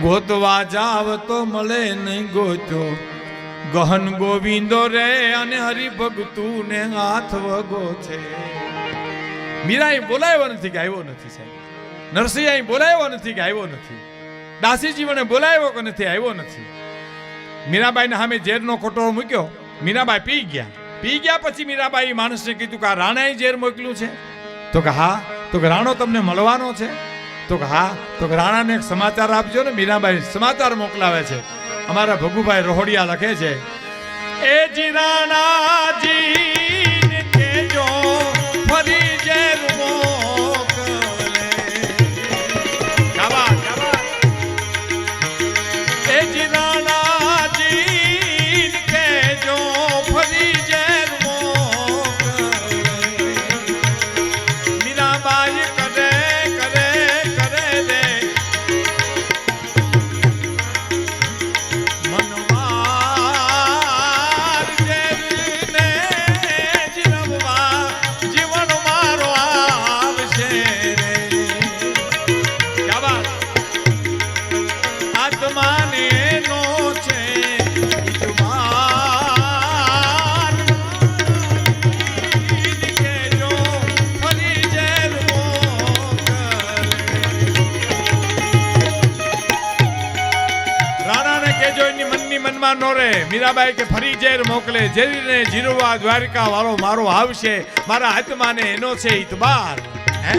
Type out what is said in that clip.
ગોતવા જાવ તો મળે નહીં ગોતો ગહન ગોવિંદો રે અને હરિભગતું ને હાથ વગો છે. મીરા અહીં બોલાવ્યો નથી કે આવ્યો નથી સાહેબ. નરસિંહ અહીં બોલાવ્યો નથી કે આવ્યો નથી. દાસીજી મને બોલાવ્યો કે નથી, આવ્યો નથી. મીરાબાઈને સામે ઝેરનો કોટોરો મૂક્યો. મીરાબાઈ પી ગયા. પી ગયા પછી મીરાબાઈ માણસને કીધું કે આ રાણાએ ઝેર મોકલ્યું છે. તો કે હા, તો કે રાણો તમને મળવાનો છે. તો હા, તો રાણાને એક સમાચાર આપજો ને, મીરાબાઈ સમાચાર મોકલાવે છે. અમારા ભગુભાઈ રોહડિયા લખે છે, એ જી રાણાજી નો રે મીરાબાઈ કે ફરી ઝેર મોકલે, ઝેરીને જીરવા દ્વારકા વાળો મારો આવશે, મારા આત્માને એનો છે ઇતબાર હે?